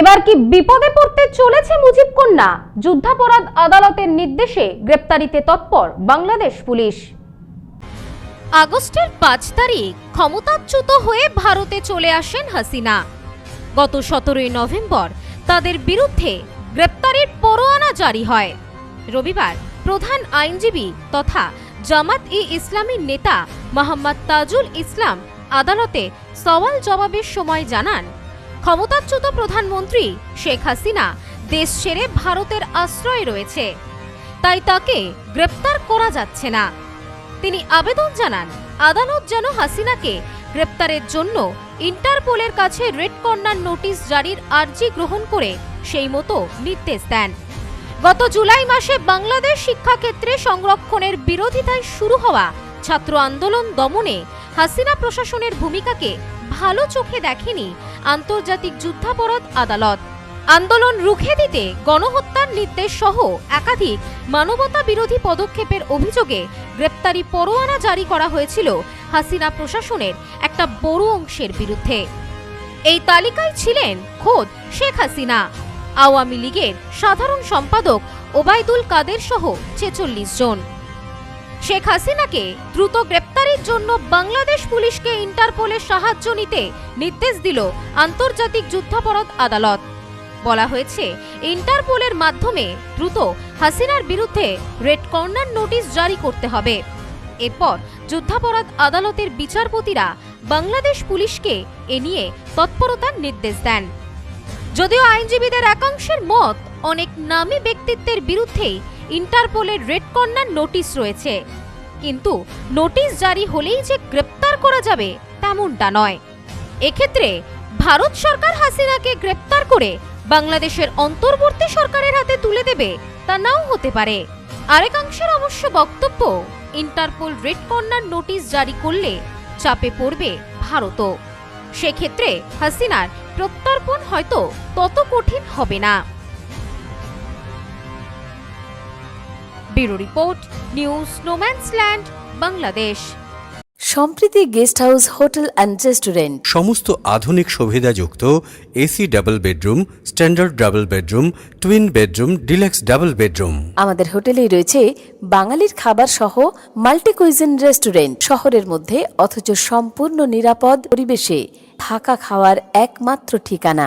এবার কি বিপদে পড়তে চলেছে মুজিব কন্যা? যুদ্ধাপরাধ আদালতের নির্দেশে গ্রেপ্তারিতে তৎপর বাংলাদেশ পুলিশ। আগস্টের পাঁচ তারিখ ক্ষমতাচ্যুত হয়ে ভারতে চলে আসেন হাসিনা। গত সতেরোই নভেম্বর তাদের বিরুদ্ধে গ্রেপ্তারির পরোয়ানা জারি হয়। রবিবার প্রধান আইনজীবী তথা জামাত ই ইসলামীর নেতা মোহাম্মদ তাজুল ইসলাম আদালতে সওয়াল জবাবের সময় জানান ক্ষমতাচ্যুত প্রধানমন্ত্রী শেখ হাসিনা দেশ ছেড়ে ভারতের আশ্রয়ে রয়েছে। তাই তাকে গ্রেপ্তার করা যাচ্ছে না। তিনি আবেদন জানান, আদালত যেন হাসিনাকে গ্রেপ্তারের জন্য ইন্টারপোলের কাছে রেড কর্নার নোটিশ জারির আর্জি গ্রহণ করে সেই মতো নির্দেশ দেন। গত জুলাই মাসে বাংলাদেশ শিক্ষাক্ষেত্রে সংরক্ষণের বিরোধিতায় শুরু হওয়া ছাত্র আন্দোলন দমনে হাসিনা প্রশাসনের ভূমিকাকে ভালো চোখে দেখেনি আন্তর্জাতিক যুদ্ধাপরাধ আদালত। আন্দোলন রুখে দিতে গণহত্যার নির্দেশ সহ একাধিক মানবতা বিরোধী পদক্ষেপের অভিযোগে গ্রেপ্তারি পরোয়ানা জারি করা হয়েছিল হাসিনা প্রশাসনের একটা বড় অংশের বিরুদ্ধে। এই তালিকায় ছিলেন খোদ শেখ হাসিনা। আওয়ামী লীগের সাধারণ সম্পাদক ওবায়দুল কাদের সহ ছেচল্লিশ জন। শেখ হাসিনাকে দ্রুত গ্রেপ্তারির জন্য বাংলাদেশ পুলিশকে ইন্টারপোলের সাহায্য নিতে নির্দেশ দিল আন্তর্জাতিক যুদ্ধাপরাধ আদালত। বলা হয়েছে, ইন্টারপোলের মাধ্যমে দ্রুত হাসিনার বিরুদ্ধে রেড কর্নার নোটিশ জারি করতে হবে। এরপর যুদ্ধাপরাধ আদালতের বিচারপতিরা বাংলাদেশ পুলিশকে এ নিয়ে তৎপরতার নির্দেশ দেন। যদিও আইনজীবীদের একাংশের মত, অনেক নামী ব্যক্তিত্বের বিরুদ্ধেই ইন্টারপোলের রেড কর্নার নোটিশ রয়েছে। কিন্তু নোটিশ জারি হলেই যে গ্রেপ্তার করা যাবে, তেমনটা নয়। এক্ষেত্রে ভারত সরকার হাসিনাকে গ্রেপ্তার করে বাংলাদেশের অন্তর্বর্তী সরকারের হাতে তুলে দেবে, তা নাও হতে পারে। আরেকাংশের অবশ্য বক্তব্য, ইন্টারপোল রেড কর্নার নোটিশ জারি করলে চাপে পড়বে ভারতও। সেক্ষেত্রে হাসিনার প্রত্যর্পণ হয়তো তত কঠিন হবে না। Bureau report news no man's land Bangladesh. Sampriti guest house hotel and restaurant. সমস্ত আধুনিক সুবিধাযুক্ত AC double bedroom standard double bedroom twin bedroom deluxe double bedroom. আমাদের হোটেলেই রয়েছে বাঙালির খাবার সহ মাল্টি কুইজিন রেস্টুরেন্ট শহরের মধ্যে অথচ সম্পূর্ণ নিরাপদ পরিবেশে। থাকা খাওয়ার একমাত্র ঠিকানা